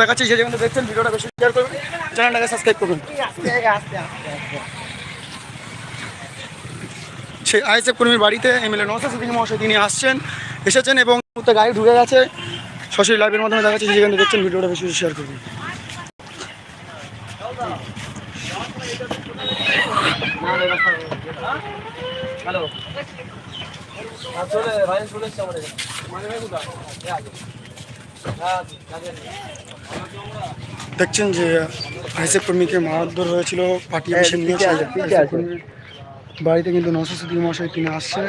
দেখাচ্ছি যে যেখানে দেখছেন, ভিডিওটা বেশি শেয়ার করবেন চ্যানেলটাকে সাবস্ক্রাইব করবেন। সেই আইএসএফ কর্মীর বাড়িতে এমএলএ নওসাদ সিদ্দিকী মহাশয় তিনি আসছেন, এসেছেন এবং মুহূর্তে গাড়ি ঢুকে গেছে। সরাসরি লাইভের মাধ্যমে দেখাচ্ছি যেখানে দেখছেন, ভিডিওটা বেশি শেয়ার করবেন। হ্যালো। দেখছেন যে আইএসএফ কর্মীকে মারধর হয়েছিল পার্টি অফিসে নিয়ে আছে, বাড়িতে কিন্তু নওসাদ সিদ্দিকী মহাশয় তিনি আসছে।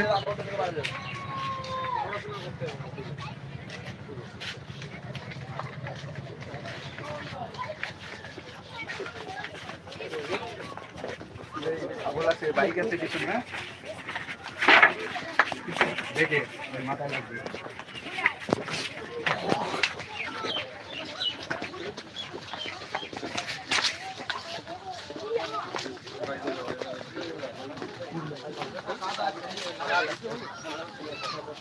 বাইক আছে কিছু না দেখে মাথায় লাগবে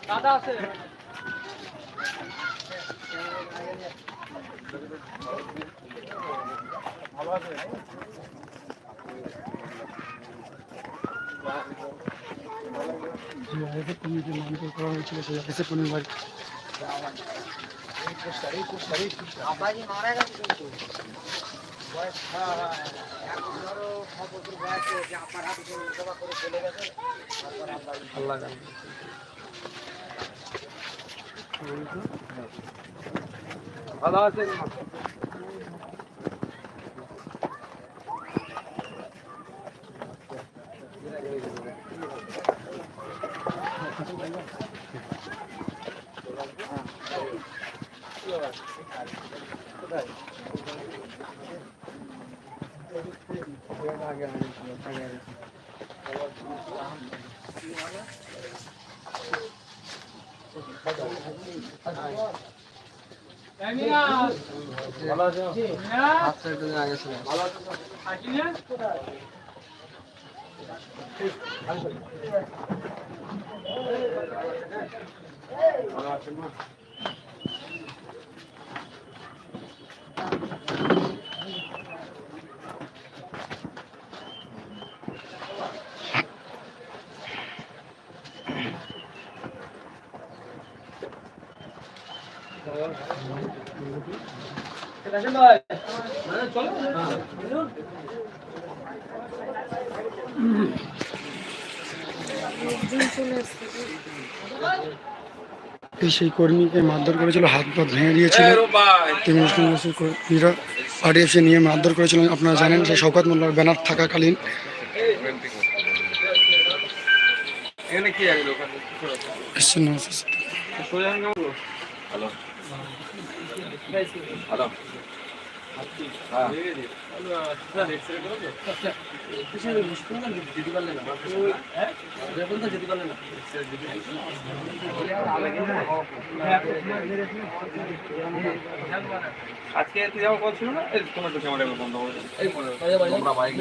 দাদা আছে। যে আইএসএফ কর্মীকে মারধর করা হয়েছিল সেই আইএসএফ কর্মীর বাড়ি ভালো আছে ভালো আছে আচ্ছা একটু আগে ছিল ভালো আছে? ভালো আছেন সেই কর্মীকে মারধর করেছিল হাত পা ভেঙে দিয়েছিল। কর্মীরা পার্টি এসে নিয়ে মারধর করেছিলেন আপনারা জানেন সেই শওকত মোল্লার ব্যানার থাকাকালীন এখানে কি আছে দোকান এসছেন নওশাদ সিদ্দিকী। সোজা কেমন হ্যালো হ্যালো আজকে তুই যাওয়ার কথা ছিল না? এই কোনো একটা ক্যামেরা বন্ধ করে। এই পড়ে তোমরা বাইক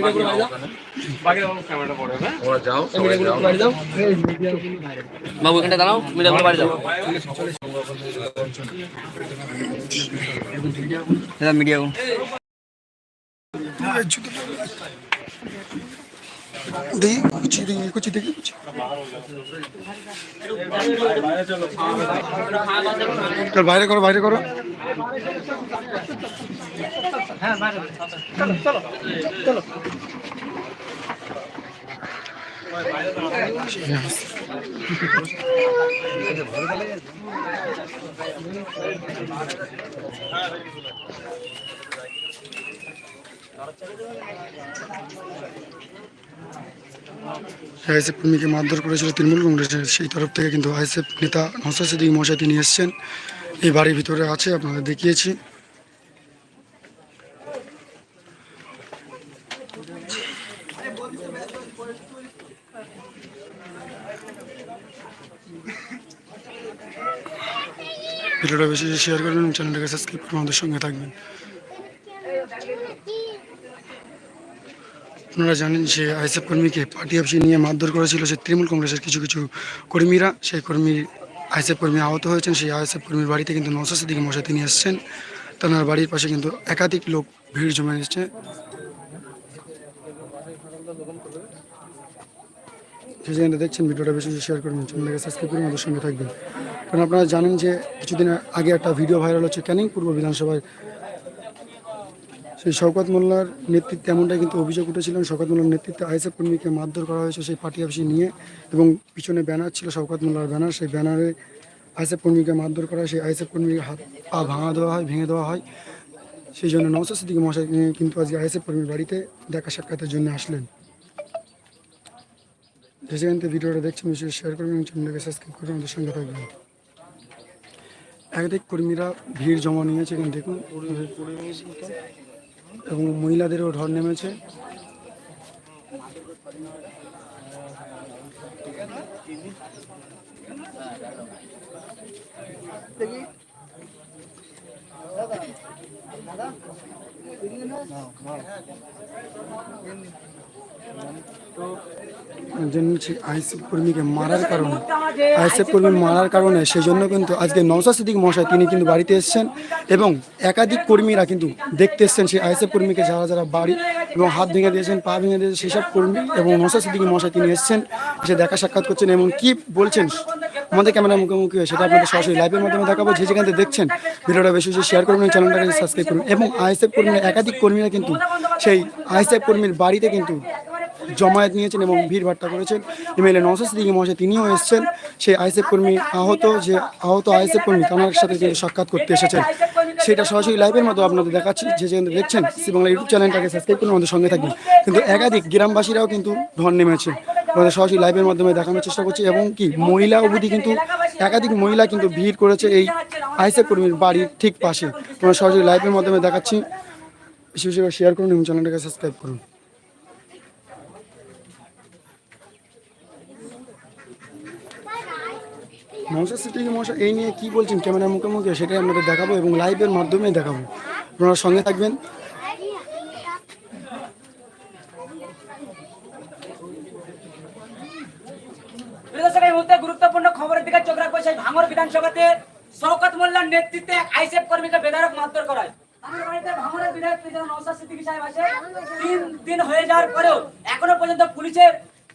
বাকি ক্যামেরাটা পড়ে হ্যাঁ? ওরা যাও সবাই যাও। বাবু এখানটা দাঁড়াও মিডিয়াগুলো বাড়ি যাও। মিডিয়া দেখি কুচি দেখি কুচি দেখি কুচি চল বাইরে করো বাইরে করো। আইএসএফ কর্মীকে মারধর করেছিল তৃণমূল কংগ্রেসের সেই তরফ থেকে কিন্তু আইএসএফ নেতা নসাসিদ্দিক সিদ্দিকী মহাশয় তিনি এসছেন। এই বাড়ির ভিতরে আছে, আপনাদের দেখিয়েছি। ভিডিওটা বেশি শেয়ার করবেন চ্যানেলটাকে সাবস্ক্রাইব করে আমাদের সঙ্গে থাকবেন। আপনারা জানেন যে আইসএফ কর্মীকে পার্টি অফিসে নিয়ে মারধর করেছিল সে তৃণমূল কংগ্রেসের কিছু কিছু কর্মীরা। সেই কর্মী আইএসএফ কর্মী আহত হয়েছেন, সেই আইএসএফ কর্মীর বাড়িতে কিন্তু নওশাদ দিকে মশাই তিনি এসছেন। তেনার বাড়ির পাশে কিন্তু একাধিক লোক ভিড় জমে এসেছে দেখছেন, ভিডিওটা বেশি শেয়ার করবেন চ্যানেলকে সাবস্ক্রাইব করে আমাদের সঙ্গে থাকবেন। কারণ আপনারা জানেন যে কিছুদিন আগে একটা ভিডিও ভাইরাল হচ্ছে ক্যানিং পূর্ব বিধানসভায়। সেই শওকত মোল্লার নেতৃত্বে এমনটাই কিন্তু অভিযোগ উঠেছিল। শওকত মোল্লার নেতৃত্বে আইএসএফ কর্মীকে মারধর করা হয়েছে সেই পার্টি অফিসে নিয়ে এবং পিছনে ব্যানার ছিল শওকত মোল্লার ব্যানার। সেই ব্যানারে আইএসএফ কর্মীকে মারধর করা হয়, সেই আইএসএফ কর্মীকে হাত পা ভাঙা দেওয়া হয়, ভেঙে দেওয়া হয়। সেই জন্য নওসাদ সিদ্দিকী মশাই কিন্তু আজকে আইএসএফ কর্মীর বাড়িতে দেখা সাক্ষাতের জন্য আসলেন। যে ভিডিওটা দেখছেন শেয়ার করবেন চ্যানেলকে সাবস্ক্রাইব করে আমাদের সঙ্গে থাকবেন। একাধিক কর্মীরা ভিড় জমা নিয়েছে এখানে দেখুন। এবং মহিলাদেরও ঢল নেমেছে। জেনেছি আইসিএফ কর্মীকে মারার কারণে আইসিএফ কর্মী মারার কারণে সেই জন্য কিন্তু আজকে নওসাদ সিদ্দিক মশাই তিনি কিন্তু বাড়িতে এসেছেন এবং একাধিক কর্মীরা কিন্তু দেখতে এসেছেন সেই আইসিএফ কর্মীকে যারা যারা বাড়ি এবং হাত ভেঙে দিয়েছেন, পা ভেঙে দিয়েছেন সেসব কর্মী এবং নওসাদ সিদ্দিক মশাই তিনি এসেছেন, এসে দেখা সাক্ষাৎ করছেন এবং কি বলছেন আমাদের ক্যামেরা মুখোমুখি সেটা আপনাদের সরাসরি লাইভের মাধ্যমে দেখাবো। যে যেখানে থেকে দেখছেন ভিডিওটা বেশি বেশি শেয়ার করবেন চ্যানেলটাকে সাবস্ক্রাইব করুন এবং আইএসএফ কর্মীরা একাধিক কর্মীরা কিন্তু সেই আইএসএফ কর্মীর বাড়িতে কিন্তু জমায়েত নিয়েছেন এবং ভিড় ভাট্টা করেছেন। এমএলএ নওসাদ সিদ্দিকী মহাশয় তিনিও এসেছেন। সেই আইএসএফ কর্মী আহত, যে আহত আইএসএফ কর্মী তার সাথে কিন্তু সাক্ষাৎ করতে এসেছেন। সেটা সরাসরি লাইভের মতো আপনাদের দেখাচ্ছি। যে যেখানে দেখছেন বাংলা ইউটিউব চ্যানেলটাকে সাবস্ক্রাইব করুন আমাদের সঙ্গে থাকবেন। কিন্তু একাধিক গ্রামবাসীরাও কিন্তু ধন নেমেছে। আমাদের সরাসরি লাইভের মাধ্যমে দেখানোর চেষ্টা করছি এবং কি, মহিলা অবধি কিন্তু, একাধিক মহিলা কিন্তু ভিড় করেছে এই আইএসএফ কর্মীর বাড়ির ঠিক পাশে। আমরা সরাসরি লাইভের মাধ্যমে দেখাচ্ছি। বেশি বেশি শেয়ার করুন এবং চ্যানেলটাকে সাবস্ক্রাইব করুন। নওশাদ সিদ্দিকী মশাই এই নিয়ে কী বলছেন ক্যামেরার মুখে মুখে সেটাই আপনাদের দেখাবো এবং লাইভের মাধ্যমেই দেখাবো। আপনারা সঙ্গে থাকবেন। গুরুত্বপূর্ণ খবরের দিকে চোখ রাখব। সেই ভাঙর বিধানসভাতে শওকত মোল্লার নেতৃত্বে এক আইসেফ কর্মীকে বেধারক মারধর করায় আমার তিন দিন হয়ে যাওয়ার পরেও এখনও পর্যন্ত পুলিশের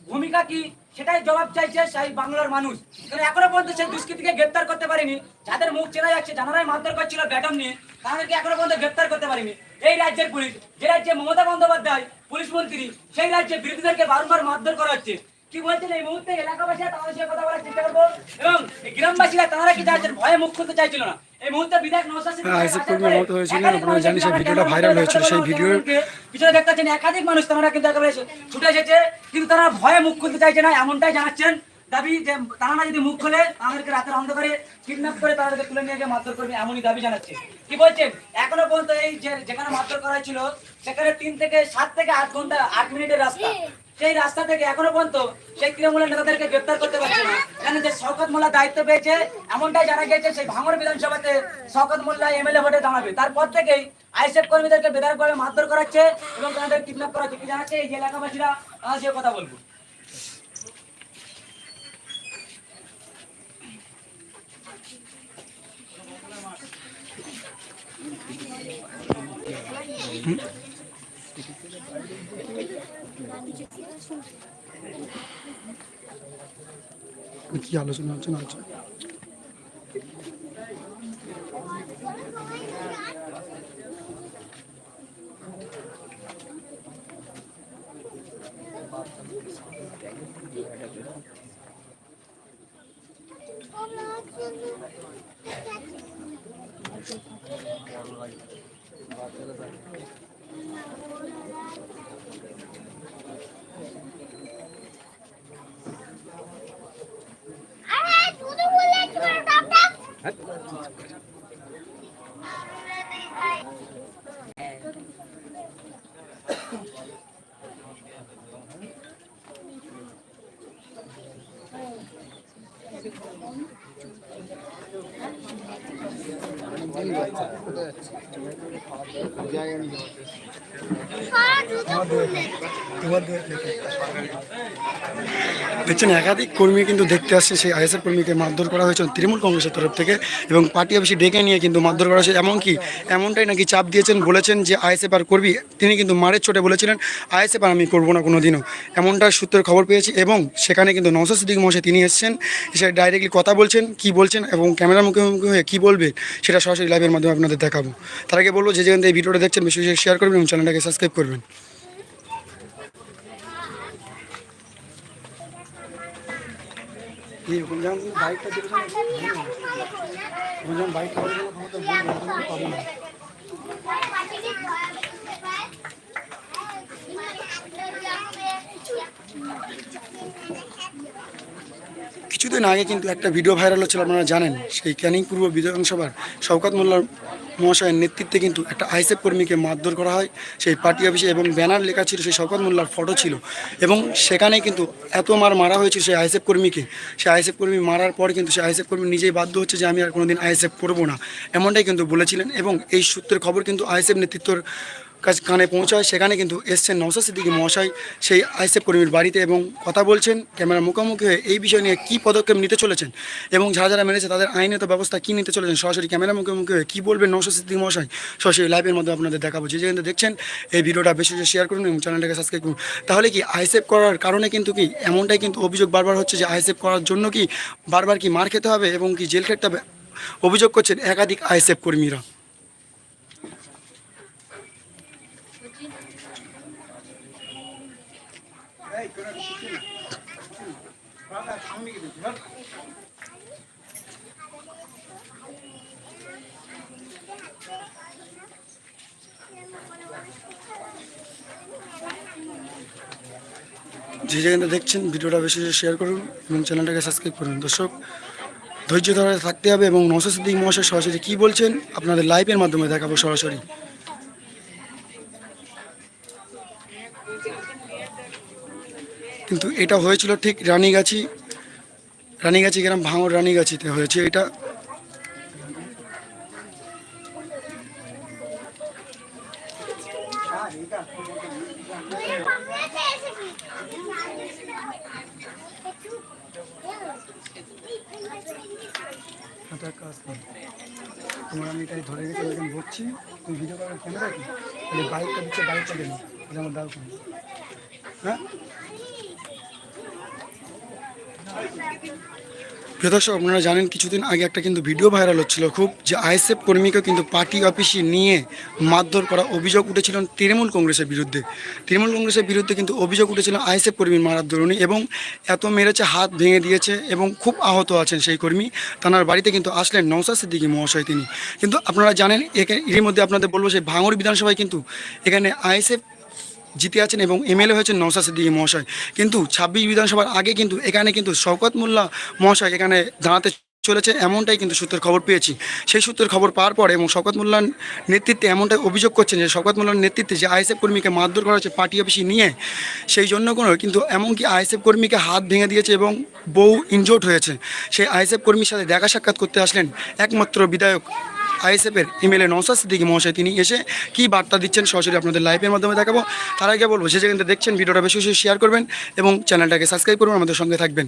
ভূমিকা কি সেটাই জবাব চাইছে সেই বাংলার মানুষ। কারণ এখনও পর্যন্ত সেই দুষ্কৃতীকে গ্রেপ্তার করতে পারেনি। যাদের মুখ চেনা যাচ্ছে, জানারাই মারধর করছিল ব্যাটন নিয়ে, তাদেরকে এখনও পর্যন্ত গ্রেপ্তার করতে পারিনি? এই রাজ্যের পুলিশ, যে রাজ্যে মমতা বন্দ্যোপাধ্যায় পুলিশ মন্ত্রী, সেই রাজ্যে বিরোধীদেরকে বারবার মারধর করা হচ্ছে। কি বলছেন এই মুহূর্তে এলাকাবাসীরা? তাদের সাথে কথা বলার চেষ্টা করব। এবং গ্রামবাসীরা, তারা কি চাইছেন ভয়ে মুখ খুলতে চাইছিল না? হ্যাঁ, আইএসএফ কর্মী আহত হয়েছিলেন, আপনারা জানেন সেই ভিডিওটা ভাইরাল হয়েছিল, সেই ভিডিওর- পিছনে দেখতে পাচ্ছেন একাধিক মানুষ তারা কিন্তু একেবারে ছুটে এসেছে কিন্তু তারা ভয়ে মুখ খুলতে চাইছে না এমনটাই জানাচ্ছেন। দাবি যে তারা না যদি মুখ খোলে তাদেরকে রাতের অন্ধকারে কিডন্যাপ করে তাদেরকে তুলে নিয়ে গিয়ে মারধর করবে এমনই দাবি জানাচ্ছে কি বলছেন? এখনও পর্যন্ত এই যেখানে মারধর করা হয়েছিল সেখানে তিন থেকে সাত থেকে আট ঘণ্টা আট মিনিটের রাস্তা। সেই রাস্তা থেকে এখনও পর্যন্ত সেই তৃণমূলের নেতাদেরকে গ্রেপ্তার করতে পারছে না। কেন যে শওকত মোল্লা দায়িত্ব পেয়েছে, এমনটাই জানা গেছে সেই ভাঙর বিধানসভাতে শওকত মোল্লা এমএলএ ভোটে দাঁড়াবে। তারপর থেকেই আইএসএফ কর্মীদেরকে বেদার করে মারধর করাচ্ছে এবং তাদের কিডন্যাপ করা হচ্ছে কি জানাচ্ছে। এই এলাকাবাসীরা যে কথা বলব। কি আলোচনা হচ্ছে না দেখছেন, একাধিক কর্মী কিন্তু দেখতে আসছে, সেই আইএসএফ কর্মীকে মারধর করা হয়েছে তৃণমূল কংগ্রেসের তরফ থেকে এবং পার্টি অফিসে ডেকে নিয়ে কিন্তু মারধর করা হয়েছে। এমনকি এমনটাই নাকি চাপ দিয়েছেন, বলেছেন যে আইএসএফ আর করবি তিনি কিন্তু মারের চোটে বলেছিলেন আইএসএফ আর আমি করব না কোনো দিনও এমনটা সূত্রের খবর পেয়েছি এবং সেখানে কিন্তু নৌসা সিদ্দিক মহাশয় তিনি এসেছেন, এসে ডাইরেক্টলি কথা বলছেন, কি বলছেন এবং ক্যামেরার মুখোমুখি হয়ে কী বলবে সেটা সরাসরি লাইভের মাধ্যমে আপনাদের দেখাবো। তার আগে বলব, যে যেখান থেকে ভিডিওটা দেখছেন, বেশি বেশি শেয়ার করবেন এবং চ্যানেলটাকে সাবস্ক্রাইব করবেন। ওখানে যখন বাইকটা ওখানে যখন বাইকটা না, তখন তো পাবে না। কিছুদিন আগে কিন্তু একটা ভিডিও ভাইরাল হচ্ছিল আপনারা জানেন, সেই ক্যানিং পূর্ব বিধানসভার শওকাত মোল্লার মহাশয়ের নেতৃত্বে কিন্তু একটা আইসেফ কর্মীকে মারধর করা হয়। সেই পার্টি অফিসে এবং ব্যানার লেখা ছিল সেই শওকাত মোল্লার ফটো ছিল এবং সেখানে কিন্তু এত মার মারা হয়েছিল সেই আইসেফ কর্মীকে। সেই আইসেফ কর্মী মারার পর কিন্তু সেই আইসেফ কর্মী নিজেই বাধ্য হচ্ছে যে, আমি আর কোনোদিন আইএসএফ করব না। এমনটাই কিন্তু বলেছিলেন এবং এই সূত্রের খবর কিন্তু আইএসএফ নেতৃত্বর কাছে কানে পৌঁছায়, সেখানে কিন্তু এসছেন নৌসা সিদ্দিকী মহাশয়, সেই আইসেফ কর্মীর বাড়িতে এবং কথা বলছেন, ক্যামেরা মুখোমুখি হয়ে এই বিষয় নিয়ে কী পদক্ষেপ নিতে চলেছেন এবং যারা যারা মেরেছে তাদের আইনত ব্যবস্থা কী নিতে চলেছেন, সরাসরি ক্যামেরা মুখোমুখি হয়ে কী বলবেন নৌসা সিদ্দিকী মহাশয়? সরাসরি লাইভের মধ্যে আপনাদের দেখাবো। যে যেখানে দেখছেন, এই ভিডিওটা বেশি বেশি শেয়ার করুন এবং চ্যানেলটাকে সাবস্ক্রাইব করুন। তাহলে কি আইএসএফ করার কারণে কিন্তু কি এমনটাই কিন্তু অভিযোগ বারবার হচ্ছে যে আইএসএফ করার জন্য কি বারবার কি মার খেতে হবে এবং কি জেল খেটতে হবে? অভিযোগ করছেন একাধিক আইএসএফ কর্মীরা। যে যেখানে দেখছেন, ভিডিওটা বেশি শেয়ার করুন এবং চ্যানেলটাকে সাবস্ক্রাইব করুন। দর্শক, ধৈর্য ধরে থাকতে হবে এবং সিদ্দিক মহাশয় সরাসরি কী বলছেন, আপনাদের লাইভের মাধ্যমে দেখাবো সরাসরি। কিন্তু এটা হয়েছিল ঠিক রানীগাছি রানীগাছি গ্রাম ভাঙর রানীগাছিতে হয়েছে এটা। একটা তোমার আমি এটাই ধরে গেছি যখন বকছি তুমি ভিডিও করার ক্যামেরা কি? তাহলে বাইকটা দিচ্ছে বাইকটা দেবে। এটা আমার দাও কেন হ্যাঁ? প্রিয় দর্শক, আপনারা জানেন কিছুদিন আগে একটা কিন্তু ভিডিও ভাইরাল হচ্ছিল খুব, যে আইএসএফ কর্মীকে কিন্তু পার্টি অফিসে নিয়ে মারধর করা অভিযোগ উঠেছিল তৃণমূল কংগ্রেসের বিরুদ্ধে। তৃণমূল কংগ্রেসের বিরুদ্ধে কিন্তু অভিযোগ উঠেছিল আইএসএফ কর্মীর দরুনি এবং এত মেরেছে, হাত ভেঙে দিয়েছে এবং খুব আহত আছেন সেই কর্মী। তানার বাড়িতে কিন্তু আসলেন নৌসা সিদ্দিকী মহাশয় তিনি। কিন্তু আপনারা জানেন এর মধ্যে আপনাদের বলব সেই ভাঙড় বিধানসভায় কিন্তু এখানে আইএসএফ জিতে আছেন এবং এমএলএ হয়েছেন নৌসা সিদ্দিকী মহাশয়। কিন্তু ছাব্বিশ বিধানসভার আগে কিন্তু, এখানে কিন্তু শওকত মোল্লা মহাশয় এখানে দাঁড়াতে চলেছে, এমনটাই কিন্তু সূত্রের খবর পেয়েছি। সেই সূত্রের খবর পাওয়ার পর এবং শওকত মোল্লার নেতৃত্বে এমনটাই অভিযোগ করছেন যে শকত মোল্লার নেতৃত্বে যে আইএসএফ কর্মীকে মারধর করা হচ্ছে পার্টি অফিসে নিয়ে, সেই জন্য কোনো, কিন্তু এমনকি আইএসএফ কর্মীকে হাত ভেঙে দিয়েছে এবং বউ ইনজোর্ড হয়েছে। সেই আইএসএফ কর্মীর সাথে দেখা সাক্ষাৎ করতে আসলেন একমাত্র বিধায়ক আইএসএফের ইমেলে নৌসাদ সিদ্দিকী মহাশয় তিনি এসে কি বার্তা দিচ্ছেন সরাসরি আপনাদের লাইভের মাধ্যমে দেখাবো। তার আগে বলব, যে যেখানে দেখছেন, ভিডিওটা বেশি বেশি শেয়ার করবেন এবং চ্যানেলটাকে সাবস্ক্রাইব করবেন, আমাদের সঙ্গে থাকবেন।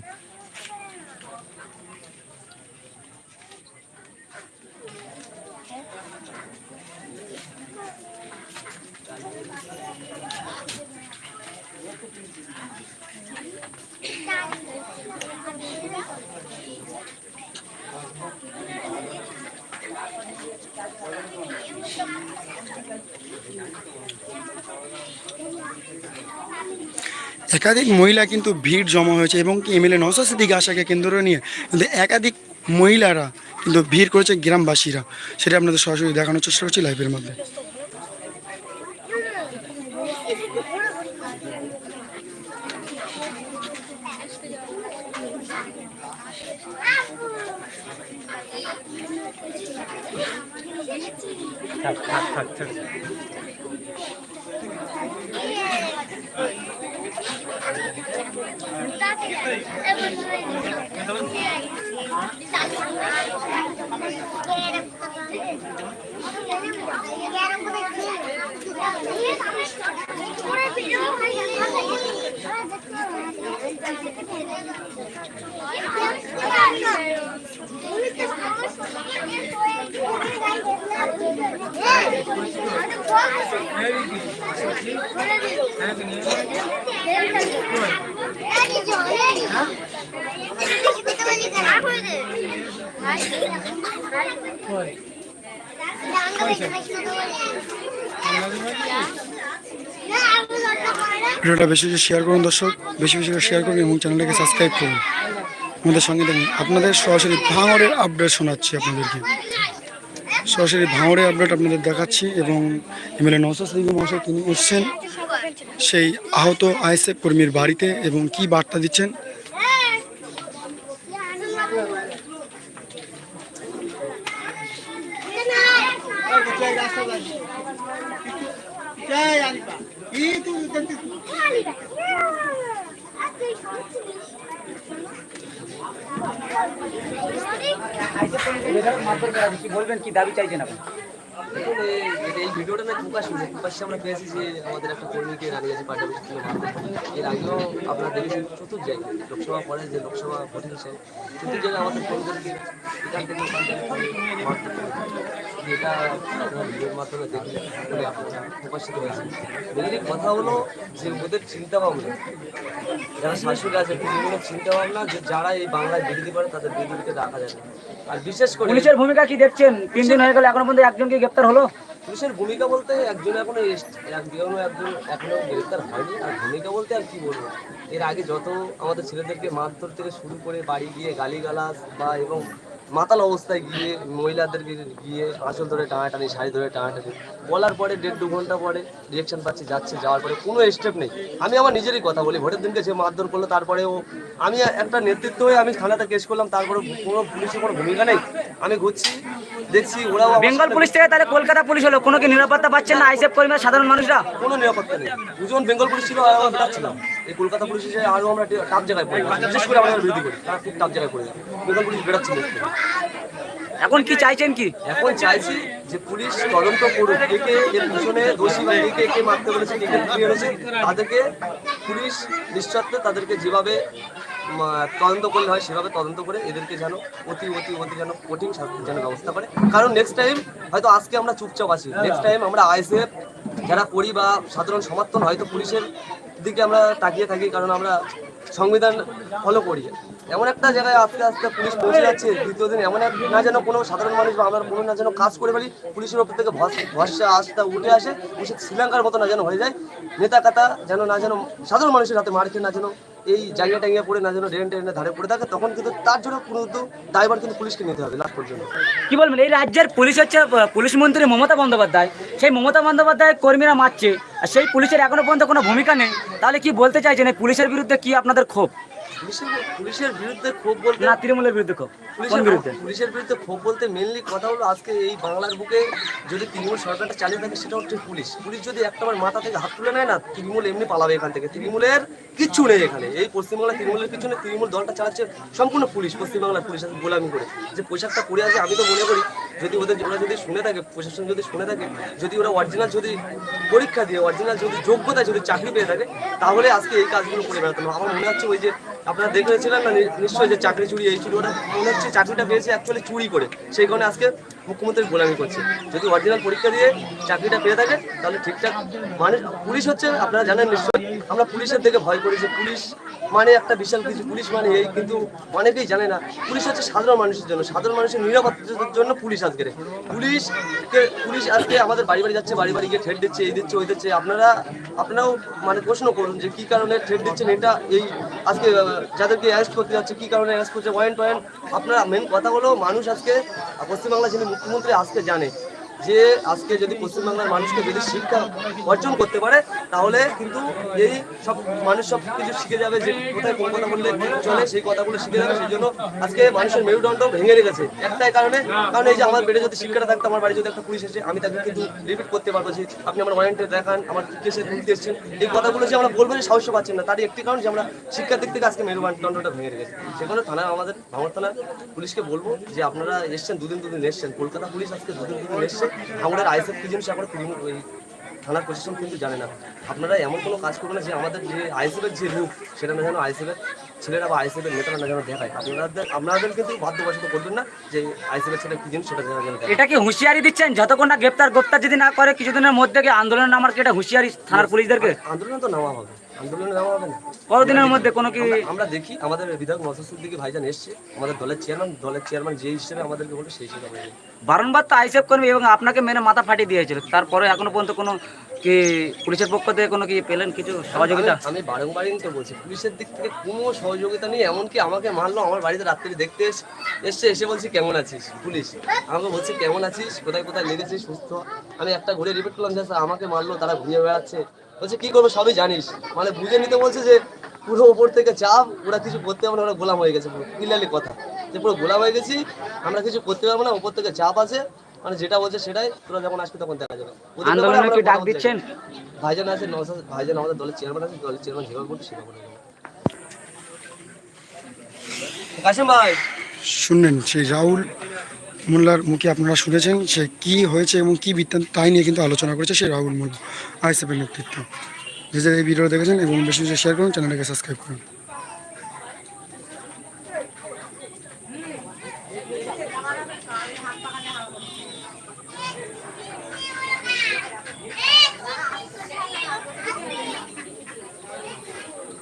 একাধিক মহিলা কিন্তু ভিড় জমা হয়েছে এবং এমএলএ নৌসাদ সিদ্দিক আশাকে কেন্দ্র নিয়ে কিন্তু একাধিক মহিলারা কিন্তু ভিড় করেছে গ্রামবাসীরা। সেটা আপনাদের সরাসরি দেখানোর চেষ্টা করছি লাইভের মধ্যে Thank you. ভিডিওটা বেশি বেশি শেয়ার করুন দর্শক, বেশি বেশি শেয়ার করুন এবং চ্যানেলটাকে সাবস্ক্রাইব করুন। আমাদের সঙ্গে দেখুন, আপনাদের সরাসরি ভাঙড়ের আপডেট শোনাচ্ছি আপনাদেরকে। সরাসরি ভাঙড়ের আপডেট আপনাদের দেখাচ্ছি এবং এমএলএ নৌসাদ সিদ্দিকী মহাশয় তিনি এসছেন সেই আহত আইএসএফ কর্মীর বাড়িতে এবং কি বার্তা দিচ্ছেন আইসেফ কর্মীকে বেধড়ক মারধর করা হয়েছে। কি বলবেন কি দাবি চাইছেন আপনি? এই- ভিডিওটা না প্রকাশ হয়েছে। প্রকাশ্যে আমরা পেয়েছি যে আমাদের একটা কর্মীকে রানিগঞ্জে পার্টি অফিস থেকে এর আগেও আপনারা দেখেছেন চতুর্থ জায়গায়, লোকসভা পরে যে লোকসভা হয়েছে, চতুর্থ জায়গায় আমাদের কর্মীদেরকে এখান থেকে এটা ভিডিওর মাধ্যমে দেখলে বলে প্রকাশিত হয়েছে মেনলি কথা হলো যে ওদের চিন্তা ভাবনা যারা শাসক আছে তৃণমূলের চিন্তা ভাবনা যে যারা এই বাংলায় বিরোধী করে তাদের বিরোধীকে রাখা যাবে। না। আর বিশেষ করে পুলিশের ভূমিকা কি দেখছেন? তিন দিন হয়ে গেল এখনও পর্যন্ত একজনকে গ্রেপ্তার হলো? পুলিশের ভূমিকা বলতে একজন এখনও একজনও একজন এখনও গ্রেপ্তার হয়নি। আর ভূমিকা বলতে আর কি বলব? এর আগে যত আমাদের ছেলেদেরকে মারধর থেকে শুরু করে বাড়ি গিয়ে গালিগালাজ বা এবং মাতাল অবস্থায় গিয়ে মহিলাদেরকে গিয়ে আঁচল ধরে টানাটানি শাড়ি ধরে টানাটানি বলার পরে দেড় দু ঘণ্টা পরে রিয়েকশন পাচ্ছি, যাচ্ছে, যাওয়ার পরে কোনো স্টেপ নেই। আমি আমার নিজেরই কথা বলি, ভোটের দিনকে সে মারধর করল তারপরে ও আমি একটা নেতৃত্ব হয়ে আমি থানাতে কেস করলাম, তারপরে কোনো পুলিশের কোনো ভূমিকা নেই। আমি ঘুরছি দেখছি ওরাও বেঙ্গল পুলিশ থেকে তাহলে কলকাতা পুলিশ হলো কোনো কি নিরাপত্তা পাচ্ছেন না? আইসেফ কর্মীরা সাধারণ মানুষরা? কোনো নিরাপত্তা নেই। দুজন বেঙ্গল পুলিশ ছিল আর আমরা ছিলাম। এই কলকাতা পুলিশ এসে আরও আমরা টাপ জায়গায় পড়ি বিশেষ করে আমাদের বিরোধী করি তারা খুব টাপ জায়গায় পড়ে বেঙ্গল পুলিশ বেরোচ্ছিল এখন কি চাইছেন কি? এখন চাইছি যে পুলিশ তদন্ত করুক কে এর পিছনে দোষী বা কে মারতে বলেছে কে কে এনেছে তাদেরকে পুলিশ নিঃস্বার্থে তাদেরকে যেভাবে তদন্ত করলে হয় সেভাবে তদন্ত করে এদেরকে যেন অতি অতি অতি যেন কঠিন শাস্তির যেন ব্যবস্থা করে। কারণ নেক্সট টাইম হয়তো আজকে আমরা চুপচাপ আছি। নেক্সট টাইম আমরা আইসিএফ যারা করি বা সাধারণ সমর্থন হয়তো পুলিশের দিকে আমরা তাকিয়ে থাকি কারণ আমরা সংবিধান ফলো করি। এমন একটা জায়গায় আস্তে আস্তে পুলিশ পৌঁছে যাচ্ছে, দ্বিতীয় দিন এমন এক না যেন কোনো সাধারণ মানুষ বা আমরা কোনো না যেন কাজ করে ফেলি, পুলিশের ওপর থেকে ভরসা, আস্থা উঠে আসে শ্রীলঙ্কার মতো না যেন হয়ে যায়। নেতা কাতা যেন না যেন সাধারণ মানুষের হাতে মার খেয়ে না যেন এই জায়গা টাঙ্গিয়ে পড়ে, না যেন ড্রেন ট্রেনের ধারে পড়ে থাকে, তখন কিন্তু তার জন্য কিন্তু দায়ভার কিন্তু পুলিশকে নিতে হবে লাস্ট পর্যন্ত। কি বলবেন? এই রাজ্যের পুলিশ হচ্ছে পুলিশ মন্ত্রী মমতা বন্দ্যোপাধ্যায়। সেই মমতা বন্দ্যোপাধ্যায় কর্মীরা মারছে, আর সেই পুলিশের এখনও পর্যন্ত কোনো ভূমিকা নেই। তাহলে কি বলতে চাইছেন এই পুলিশের বিরুদ্ধে কি আপনাদের ক্ষোভ? পুলিশের পুলিশের বিরুদ্ধে ক্ষোভ বলতে না তৃণমূলের বিরুদ্ধে ক্ষোভ। পুলিশের বিরুদ্ধে? পুলিশের বিরুদ্ধে ক্ষোভ বলতে মেনলি কথা হলো আজকে এই বাংলার বুকে যদি তৃণমূল সরকারটা চালিয়ে থাকে সেটা হচ্ছে পুলিশ। পুলিশ যদি একটাবার মাথা থেকে হাত তুলে নেয় না তৃণমূল এমনি পালাবে এখান থেকে। তৃণমূলের কিচ্ছু নেই এখানে। এই পশ্চিমবাংলা তৃণমূলের পিছনে তৃণমূল দলটা চালাচ্ছে সম্পূর্ণ পুলিশ পশ্চিমবাংলার পুলিশ। আছে গোলামি করে। যে পোশাকটা পরে আছে আমি তো মনে করি যদি ওদের ওরা যদি শুনে থাকে প্রশাসন যদি শুনে থাকে যদি ওরা অরিজিনাল যদি পরীক্ষা দিয়ে অরিজিনাল যদি যোগ্যতা যদি চাকরি পেয়ে থাকে তাহলে আজকে এই কাজগুলো করে বেড়াতো না আমার মনে হচ্ছে ওই যে আপনারা দেখেছিলেন না নিশ্চয়ই যে চাকরি চুরি এই চুরি ওটা মনে হচ্ছে চাকরিটা পেয়েছে অ্যাকচুয়ালি চুরি করে। সেই কারণে আজকে মুখ্যমন্ত্রী গোলামি করছে। যদি অরিজিনাল পরীক্ষা দিয়ে চাকরিটা পেয়ে থাকে, তাহলে ঠিকঠাক মানে পুলিশ হচ্ছে, আপনারা জানেন নিশ্চয়ই, আমরা পুলিশের থেকে ভয় করি যে পুলিশ মানে একটা বিশাল কিছু, পুলিশ মানে এই, কিন্তু অনেকেই জানে না, পুলিশ হচ্ছে সাধারণ মানুষের জন্য, সাধারণ মানুষের নিরাপত্তার জন্য পুলিশ আজকে পুলিশকে, পুলিশ আজকে আমাদের বাড়ি বাড়ি যাচ্ছে, বাড়ি বাড়ি গিয়ে ঠেট দিচ্ছে, এই দিচ্ছে, ওই দিচ্ছে, আপনারা, আপনারাও মানে প্রশ্ন করুন যে কি কারণে ঠেট দিচ্ছেন এটা, এই আজকে যাদেরকে অ্যারেস্ট করতে যাচ্ছে, কি কারণে অ্যারেস্ট করছে ওয়ারেন্ট ওয়ারেন্ট আপনারা মেন কথা হলো, মানুষ আজকে পশ্চিমবাংলা যিনি মুখ্যমন্ত্রী আজকে জানে। যে আজকে যদি পশ্চিমবাংলার মানুষকে যদি শিক্ষা অর্জন করতে পারে, তাহলে কিন্তু এই সব মানুষ সব কিছু শিখে যাবে যে কোথায় কোন কথা বললে চলে, সেই কথাগুলো শিখে যাবে, সেই জন্য আজকে মানুষের মেরুদণ্ড ভেঙে রেখেছে। একটাই কারণে, কারণ এই যে আমার বেড়ে যদি শিক্ষাটা থাকতো, আমার বাড়ি যদি একটা পুলিশ এসে আমি তাকে কিন্তু রিপিট করতে পারব যে আপনি আমার ওয়ারেন্টে দেখান, আমার কেসে তুলতে এসেছেন। এই কথাগুলো যে আমরা বলব যে সাহস পাচ্ছেন না, তারই একটি কারণ যে আমরা শিক্ষার দিক থেকে আজকে মেরুদণ্ডটা ভেঙে রেখেছি। সেখানে থানা, আমাদের ভাঙর থানা পুলিশকে বলব যে আপনারা এসছেন, দুদিন দুদিন এসছেন। কলকাতা পুলিশ আজকে দুদিন দুদিন এসছে। আইএসএফ আমাদের আইএসএফ কি জিনিস এখন ওই থানার প্রশাসন কিন্তু জানে না। আপনারা এমন কোনো কাজ করবেন না যে আমাদের যে আইএসএফের যে রূপ, সেটা না যেন আইএসএফের ছেলেরা বা আইএসএফের নেতারা না যেন দেখায়। আপনাদের আপনাদের কিন্তু বাধ্যবাসিত করবেন না যে আইএসএফের ছেলে কি জিনিস সেটা যেন যেন এটা কি হুঁশিয়ারি দিচ্ছেন? যতক্ষণ না গ্রেপ্তার গ্রেপ্তার যদি না করে কিছুদিনের মধ্যে কি আন্দোলন নামার কি এটা হুঁশিয়ারি থানার পুলিশদেরকে? আন্দোলনে তো নামা হবে। আন্দোলনে নামা হবে না। কতদিনের মধ্যে কোনো কি আমরা- দেখি আমাদের বিধায়ক নসর সিদ্দিকী ভাইজান এসছে আমাদের দলের চেয়ারম্যান দলের চেয়ারম্যান যে হিসেবে আমাদেরকে বলবে সেই হিসেবে। বারংবার তো আইসেফ কর্মী এবং আপনাকে মেনে মাথা ফাটিয়ে দিয়েছিল। তারপরে এখনও পর্যন্ত কোনো কি পুলিশের পক্ষ থেকে কোনো কি পেলেন কিছু সহযোগিতা? আমি- বারংবারই তো বলছি, পুলিশের দিক থেকে কোনো সহযোগিতা নেই, এমনকি আমাকে মারলো, আমার বাড়িতে রাত্রি দেখতে এস- এসছে, এসে বলছি, কেমন আছিস পুলিশ? আমাকে বলছে, কেমন আছিস? কোথায় কোথায় লেগেছিস? সুস্থ? আমি একটা ঘুরে রিপিট করলাম যে আমাকে মারলো, তারা ঘুরিয়ে বেড়াচ্ছে। বলছে, কি করব, সবই জানিস। মানে বুঝে নিতে বলছে যে, পুরো ওপর থেকে চাপ, ওরা কিছু করতে পারবে না, ওরা গোলাম হয়ে গেছে, পুরো ক্লিয়ারলি কথা। যে পুরো গোলাম হয়ে গেছি, আমরা কিছু করতে পারব না ওপর থেকে চাপ আছে মানে যেটা বলছে সেটাই তোরা যখন আসবি তখন দেখা যাবে। আন্দোলনে কি ডাক দিচ্ছেন? ভাইজান আছে নওসাদ ভাইজান আমাদের দলের চেয়ারম্যান আছে দলের চেয়ারম্যান যেভাবে বলছে সেভাবে বলে দেবো। কাশিম ভাই। শুনলেন সেই রাহুল মোল্লার মুখে আপনারা শুনেছেন সে কি হয়েছে এবং কি বৃত্তান্ত তাই নিয়ে কিন্তু আলোচনা করেছে সেই রাহুল মোল্লা আইসিএফের নেতৃত্ব। যে যে এই ভিডিও দেখেছেন এবং বেশি বেশি শেয়ার করুন চ্যানেলটাকে সাবস্ক্রাইব করুন।